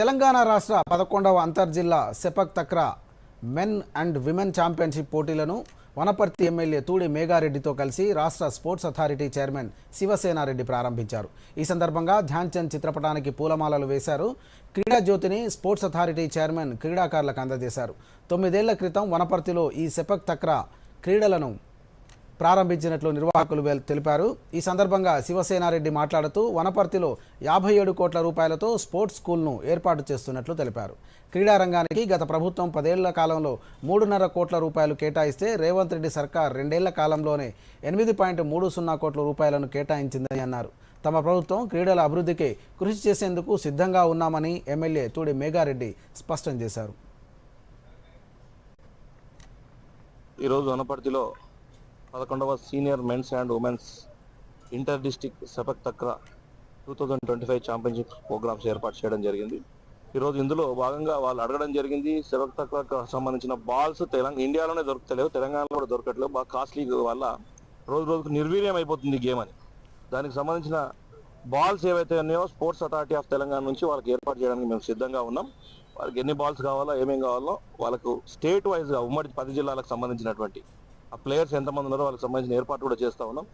తెలంగాణ రాష్ట్ర పదకొండవ అంతర్జిల్లా sepak takraw men and women championship పోటీలను వనపర్తి ఎమ్మెల్యే తూడి మేఘారెడ్డితో కలిసి రాష్ట్ర స్పోర్ట్స్ అథారిటీ చైర్మన్ శివసేనారెడ్డి ప్రారంభించారు. ఈ సందర్భంగా ధ్యాన్ చంద్ చిత్రపటానికి పూలమాలలు వేశారు. క్రీడా జ్యోతిని స్పోర్ట్స్ అథారిటీ చైర్మన్ క్రీడాకారులకు అందజేశారు. తొమ్మిదేళ్ళ క్రితం వనపర్తిలో ఈ సెపక్ తక్రా క్రీడలను ప్రారంభించినట్లు నిర్వాహకులు తెలిపారు. ఈ సందర్భంగా శివసేనారెడ్డి మాట్లాడుతూ వనపర్తిలో యాభై ఏడు కోట్ల రూపాయలతో స్పోర్ట్స్ స్కూల్ను ఏర్పాటు చేస్తున్నట్లు తెలిపారు. క్రీడారంగానికి గత ప్రభుత్వం పదేళ్ళ కాలంలో మూడున్నర కోట్ల రూపాయలు కేటాయిస్తే రేవంత్ రెడ్డి సర్కార్ రెండేళ్ళ కాలంలోనే ఎనిమిది పాయింట్ మూడు సున్నా కోట్ల రూపాయలను కేటాయించిందని అన్నారు. తమ ప్రభుత్వం క్రీడల అభివృద్ధికి కృషి చేసేందుకు సిద్ధంగా ఉన్నామని ఎమ్మెల్యే తూడి మేఘారెడ్డి స్పష్టం చేశారు. ఈరోజు వనపర్తిలో పదకొండవ senior men's and women's inter district sepak takraw two thousand twenty five championship programmes ఏర్పాటు చేయడం జరిగింది. ఈరోజు ఇందులో భాగంగా వాళ్ళు అడగడం జరిగింది సెపక్ తక్రకు సంబంధించిన బాల్స్ తెలంగాణ ఇండియాలోనే దొరకలేవు తెలంగాణలో కూడా దొరకట్లేవు బాగా కాస్ట్లీ వల్ల రోజు రోజుకు నిర్వీర్యం అయిపోతుంది గేమ్ అని. దానికి సంబంధించిన బాల్స్ ఏవైతే ఉన్నాయో స్పోర్ట్స్ అథారిటీ ఆఫ్ తెలంగాణ నుంచి వాళ్ళకి ఏర్పాటు చేయడానికి మేము సిద్ధంగా ఉన్నాం. వాళ్ళకి ఎన్ని బాల్స్ కావాలో ఏమేమి కావాలో వాళ్ళకు స్టేట్ వైజ్గా ఉమ్మడి పది జిల్లాలకు సంబంధించినటువంటి ఆ ప్లేయర్స్ ఎంతమంది ఉన్నారో వాళ్ళకి సంబంధించిన ఏర్పాటు కూడా చేస్తా ఉన్నాం.